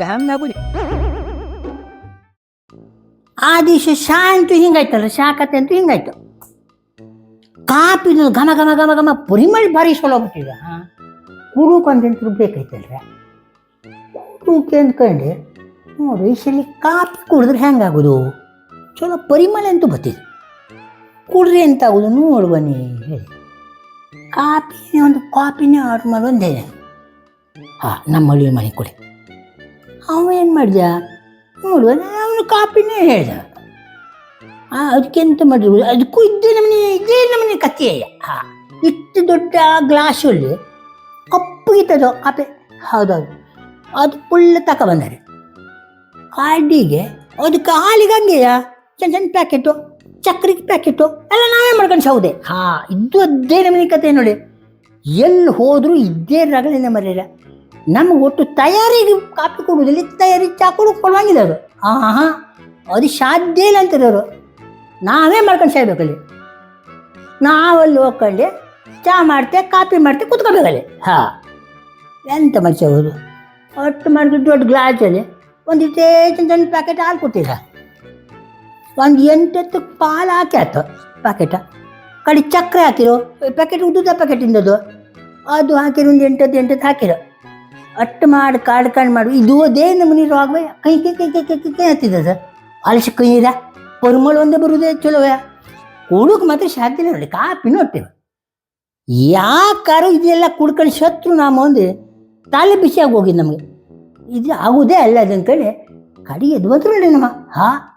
Dam ನಾಗುಡಿ ಆ ದಿವಸ ಶಾ ಅಂತೂ ಹಿಂಗಾಯ್ತಲ್ಲ ಶಾ ಕತೆ ಅಂತೂ ಹಿಂಗಾಯ್ತು. ಕಾಪಿನ ಘಮ ಘಮ ಘಮ ಘಮ ಪರಿಮಳ ಭಾರಿ ಸೊಲೋ ಬಿಟ್ಟಿದ ಕುಡುಕೊಂದಂತೂ ಬೇಕಾಯ್ತಲ್ರ. ಕುಡುಕೆ ಅಂದ್ಕೊಂಡು ನೋಡ್ರಿ ಸಲ ಕಾಪಿ ಕುಡಿದ್ರೆ ಹೆಂಗಾಗೋದು ಚಲೋ ಪರಿಮಳ ಅಂತೂ ಬತ್ತಿದೆ ಕುಡ್ರಿ ಅಂತ ಆಗೋದು ನೋಡು ಬನ್ನಿ ಹೇಳಿ. ಕಾಪಿನೇ ಒಂದು ಕಾಪಿನೇ ಆರ್ಡ್ರ್ ಮಾಡಿ ಒಂದೇ ಹಾಂ ನಮ್ಮ ಮಳಿ ಮನೆ ಕೊಡಿ. ಅವ ಏನು ಮಾಡಿದ? ನೋಡುವ, ಅವನು ಕಾಪಿನೇ ಹೇಳ್ದ. ಹಾಂ ಅದಕ್ಕೆ ಎಂತ ಮಾಡಿದ್ರು ಅದಕ್ಕೂ ಇದ್ದೇ ನಮ್ಮನೆ ಇದೇ ನಮ್ಮನೆ ಕಥೆಯ ಹಾ, ಇಷ್ಟು ದೊಡ್ಡ ಗ್ಲಾಸಲ್ಲಿ ಕಪ್ಪಗಿತ್ತದು ಕಾಪಿ. ಹೌದೌದು. ಅದು ಫುಲ್ ತಗೊಬಂದಾರೆ ಕಾಡಿಗೆ ಅದಕ್ಕೆ ಹಾಲಿಗೆ ಹಂಗೆಯ ಸಣ್ಣ ಸಣ್ಣ ಪ್ಯಾಕೆಟು ಚಕ್ರಿಗೆ ಪ್ಯಾಕೆಟು ಎಲ್ಲ ನಾವೇ ಮಾಡ್ಕೊಂಡು ಸೌದೆ ಹಾ, ಇದ್ದು ಅದೇ ನಮ್ಮನೆ ಕತೆ ನೋಡಿ. ಎಲ್ಲಿ ಹೋದರೂ ಇದ್ದೇ ರಗಳಿಂದ ಮರ್ಯಾರ ನಮ್ಗೆ ಒಟ್ಟು ತಯಾರಿಗೆ ಕಾಪಿ ಕೊಡುವುದಿಲ್ಲ ತಯಾರಿ ಚಾ ಕೊಡು ಕೊಡುವಂಗಿಲ್ಲ ಅವರು ಹಾಂ ಅದು ಸಾಧ್ಯ ಇಲ್ಲ ಅಂತಾರೆ ಅವರು. ನಾವೇ ಮಾಡ್ಕೊಂಡು ಸಾಯ್ಬೇಕಲ್ಲಿ. ನಾವಲ್ಲಿ ಹೋಗ್ಕೊಂಡು ಚಾ ಮಾಡ್ತೆ, ಕಾಪಿ ಮಾಡ್ತೆ ಕುತ್ಕೋಬೇಕಲ್ಲಿ. ಹಾಂ. ಎಂತ ಮನುಷ್ಯ ಅವರು? ಒಟ್ಟು ಮಾಡಿದ್ರು ದೊಡ್ಡ ಗ್ಲಾಸಲ್ಲಿ ಒಂದು ಇಷ್ಟೇ ಸಣ್ಣ ಸಣ್ಣ ಪ್ಯಾಕೆಟ್ ಹಾಲು ಕೊಟ್ಟಿಲ್ಲ ಒಂದು ಎಂಟತ್ತು ಪಾಲು ಹಾಕಿ ಆಯ್ತು ಪ್ಯಾಕೆಟ ಕಡೆ ಚಕ್ರ ಹಾಕಿರೋ ಪ್ಯಾಕೆಟ್ ಉದ್ದುದ ಪ್ಯಾಕೆಟ್ ಇಂದದು ಅದು ಹಾಕಿರೋ ಒಂದು ಎಂಟತ್ತು ಎಂಟತ್ತು ಹಾಕಿರೋ. ಅಟ್ಟು ಮಾಡಿ, ಕಾಡು ಕಾಡು ಮಾಡು. ಇದು ಅದೇ ನಮ್ಮನೆ ರೋಗ ಕೈ ಕೈ ಕೈ ಕೈ ಕೈ ಕೈ ಕೈ ಹತ್ತಿದ ಕೈ ಇದೆ ಪರಿಮಳ ಒಂದೇ ಬರುದೇ ಚಲೋ ಕುಡುಕ್ ಮಾತ್ರ ಸಾಧ್ಯ ನೋಡಿ ಕಾಪಿ ನೋಡ್ತೇವೆ ಯಾಕಾರು ಇದೆಲ್ಲ ಕುಡ್ಕೊಂಡು ಶತ್ರು ನಾ ಮುಂದೆ ತಾಲೆ ಬಿಸಿಯಾಗಿ ಹೋಗಿದ್ದು ನಮಗೆ. ಇದು ಆಗುವುದೇ ಅಲ್ಲ ಅದಂತೇಳಿ ಕಡಿ. ಎದ್ದು ಬಂದ್ರು ನೋಡಿ ನಮ್ಮ. ಹಾ.